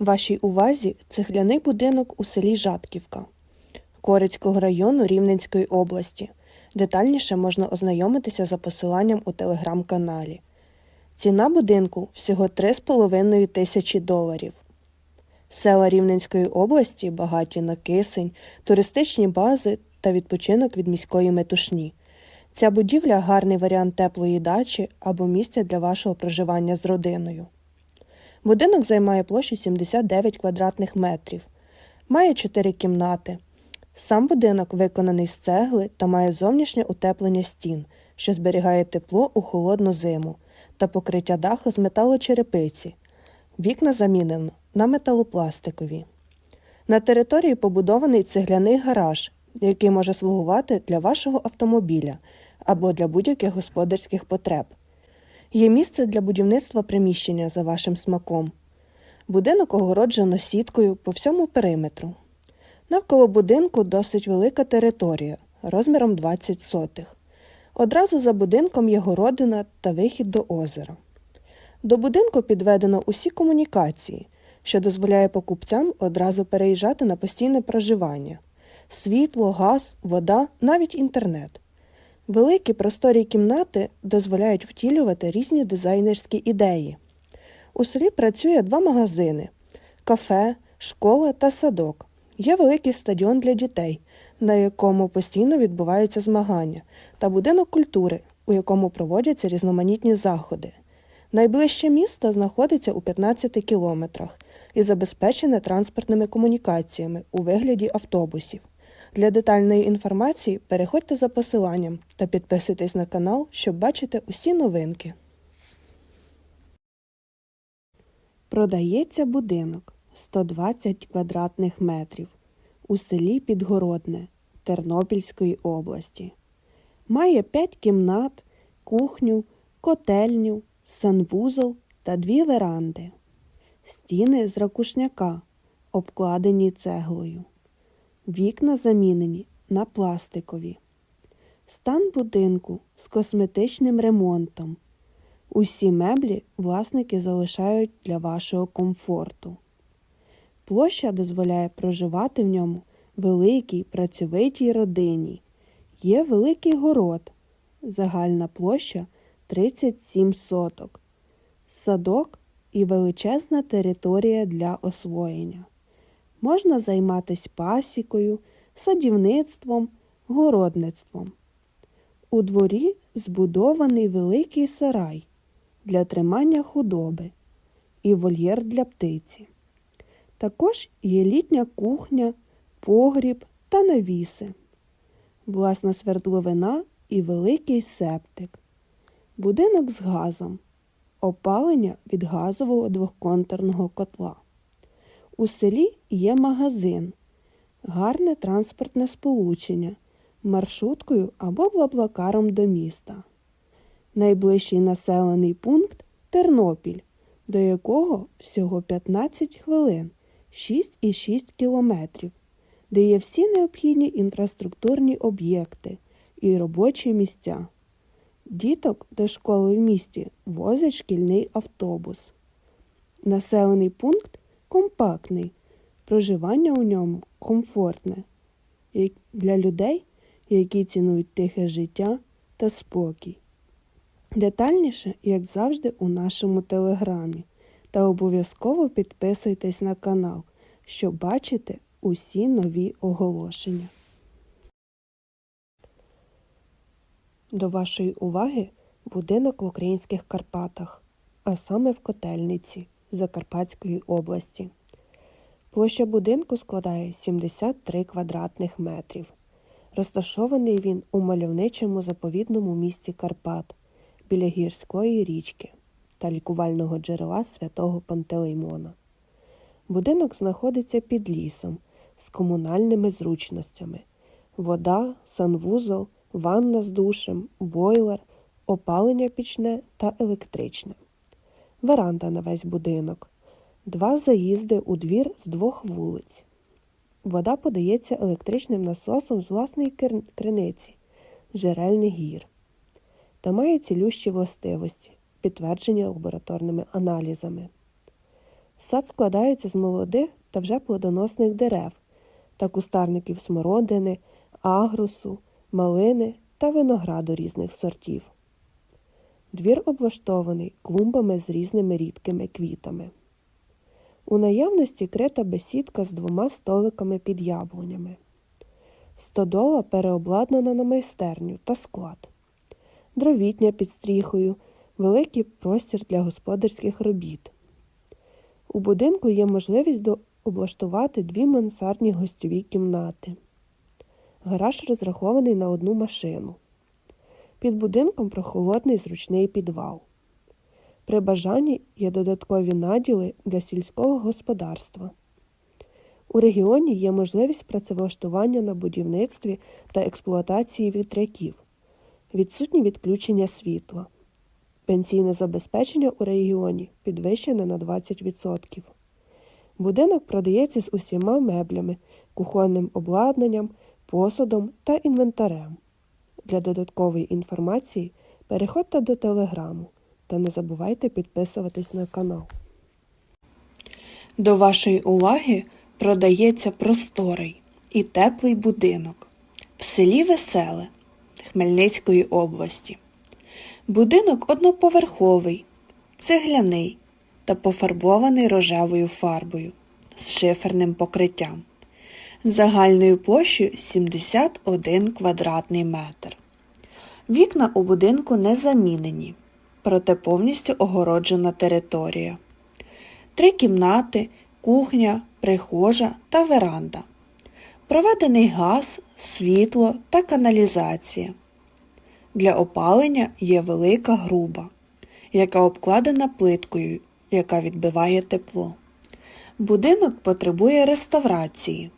Вашій увазі цегляний будинок у селі Жатківка Корицького району Рівненської області. Детальніше можна ознайомитися за посиланням у телеграм-каналі. Ціна будинку всього 3,5 тисячі доларів. Села Рівненської області багаті на кисень, туристичні бази та відпочинок від міської метушні. Ця будівля гарний варіант теплої дачі або місця для вашого проживання з родиною. Будинок займає площу 79 квадратних метрів, має 4 кімнати. Сам будинок виконаний з цегли та має зовнішнє утеплення стін, що зберігає тепло у холодну зиму, та покриття даху з металочерепиці. Вікна замінено на металопластикові. На території побудований цегляний гараж, який може слугувати для вашого автомобіля або для будь-яких господарських потреб. Є місце для будівництва приміщення за вашим смаком. Будинок огороджено сіткою по всьому периметру. Навколо будинку досить велика територія розміром 20 сотих. Одразу за будинком є городина та вихід до озера. До будинку підведено усі комунікації, що дозволяє покупцям одразу переїжджати на постійне проживання: світло, газ, вода, навіть інтернет. Великі просторі кімнати дозволяють втілювати різні дизайнерські ідеї. У селі працює два магазини: кафе, школа та садок. Є великий стадіон для дітей, на якому постійно відбуваються змагання, та будинок культури, у якому проводяться різноманітні заходи. Найближче місто знаходиться у 15 кілометрах і забезпечене транспортними комунікаціями у вигляді автобусів. Для детальної інформації переходьте за посиланням та підписуйтесь на канал, щоб бачити усі новинки. Продається будинок 120 квадратних метрів у селі Підгородне Тернопільської області. Має 5 кімнат, кухню, котельню, санвузол та дві веранди. Стіни з ракушняка, обкладені цеглою. Вікна замінені на пластикові. Стан будинку з косметичним ремонтом. Усі меблі власники залишають для вашого комфорту. Площа дозволяє проживати в ньому великій працьовитій родині. Є великий город. Загальна площа 37 соток, садок і величезна територія для освоєння. Можна займатися пасікою, садівництвом, городництвом. У дворі збудований великий сарай для тримання худоби і вольєр для птиці. Також є літня кухня, погріб та навіси, власна свердловина і великий септик, будинок з газом, опалення від газового двохконтурного котла. У селі є магазин, гарне транспортне сполучення маршруткою або блаблакаром до міста. Найближчий населений пункт Тернопіль, до якого всього 15 хвилин 6,6 кілометрів, де є всі необхідні інфраструктурні об'єкти і робочі місця. Діток до школи в місті возить шкільний автобус. Населений пункт компактний, проживання у ньому комфортне для людей, які цінують тихе життя та спокій. Детальніше, як завжди, у нашому телеграмі. Та обов'язково підписуйтесь на канал, щоб бачити усі нові оголошення. До вашої уваги будинок в українських Карпатах, а саме в Котельниці Закарпатської області. Площа будинку складає 73 квадратних метрів. Розташований він у мальовничому заповідному місті Карпат біля гірської річки та лікувального джерела святого Пантелеймона. Будинок знаходиться під лісом з комунальними зручностями: вода, санвузол, ванна з душем, бойлер, опалення пічне та електричне, веранда на весь будинок, два заїзди у двір з двох вулиць. Вода подається електричним насосом з власної криниці Джерельний гір та має цілющі властивості, підтверджені лабораторними аналізами. Сад складається з молодих та вже плодоносних дерев та кустарників смородини, агрусу, малини та винограду різних сортів. Двір облаштований клумбами з різними рідкими квітами. У наявності крита бесідка з двома столиками під яблунями. Стодола переобладнана на майстерню та склад. Дровітня під стріхою, великий простір для господарських робіт. У будинку є можливість облаштувати дві мансардні гостьові кімнати. Гараж розрахований на одну машину. Під будинком прохолодний зручний підвал. При бажанні є додаткові наділи для сільського господарства. У регіоні є можливість працевлаштування на будівництві та експлуатації вітряків, відсутні відключення світла. Пенсійне забезпечення у регіоні підвищене на 20%. Будинок продається з усіма меблями, кухонним обладнанням, посудом та інвентарем. Для додаткової інформації переходьте до телеграму та не забувайте підписуватись на канал. До вашої уваги продається просторий і теплий будинок в селі Веселе Хмельницької області. Будинок одноповерховий, цегляний та пофарбований рожевою фарбою з шиферним покриттям загальною площею 71 квадратний метр. Вікна у будинку не замінені, проте повністю огороджена територія. Три кімнати, кухня, прихожа та веранда. Проведений газ, світло та каналізація. Для опалення є велика груба, яка обкладена плиткою, яка відбиває тепло. Будинок потребує реставрації.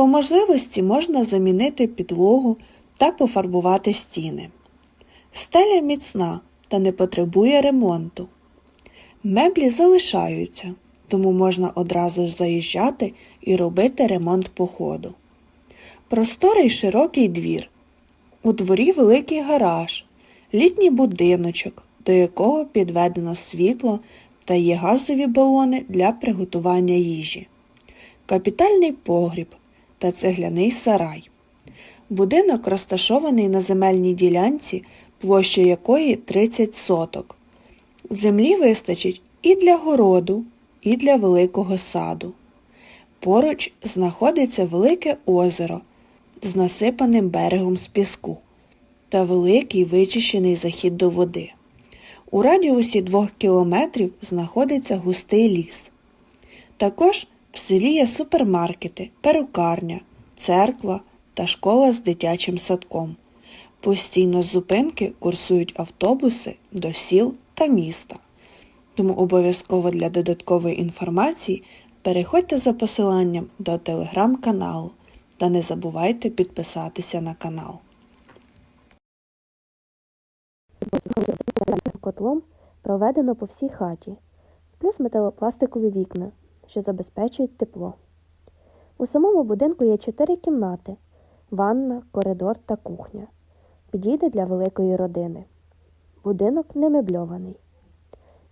По можливості можна замінити підлогу та пофарбувати стіни. Стеля міцна та не потребує ремонту. Меблі залишаються, тому можна одразу ж заїжджати і робити ремонт по ходу. Просторий широкий двір. У дворі великий гараж, літній будиночок, до якого підведено світло та є газові балони для приготування їжі, капітальний погріб та цегляний сарай. Будинок розташований на земельній ділянці, площа якої 30 соток. Землі вистачить і для городу, і для великого саду. Поруч знаходиться велике озеро з насипаним берегом з піску та великий вичищений захід до води. У радіусі двох кілометрів знаходиться густий ліс. Також в селі є супермаркети, перукарня, церква та школа з дитячим садком. Постійно з зупинки курсують автобуси до сіл та міста. Тому обов'язково для додаткової інформації переходьте за посиланням до телеграм-каналу та не забувайте підписатися на канал. Котлом проведено по всій хаті, плюс металопластикові вікна, що забезпечують тепло. У самому будинку є чотири кімнати ванна, коридор та кухня. Підійде для великої родини. Будинок не мебльований.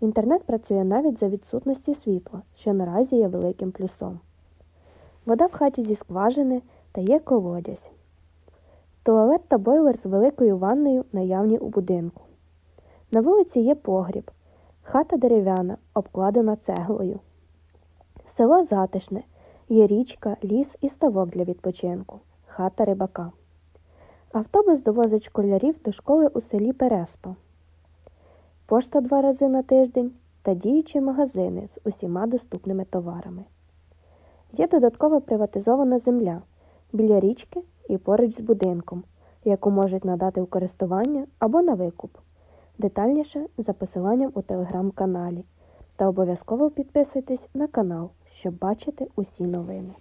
Інтернет працює навіть за відсутності світла, що наразі є великим плюсом. Вода в хаті зі скважини та є колодязь. Туалет та бойлер з великою ванною наявні у будинку. На вулиці є погріб, хата дерев'яна, обкладена цеглою. Село затишне, є річка, ліс і ставок для відпочинку, хата рибака. Автобус довозить школярів до школи у селі Переспа. Пошта два рази на тиждень та діючі магазини з усіма доступними товарами. Є додаткова приватизована земля біля річки і поруч з будинком, яку можуть надати у користування або на викуп. Детальніше за посиланням у телеграм-каналі. Та обов'язково підписуйтесь на канал, щоб бачити усі новини.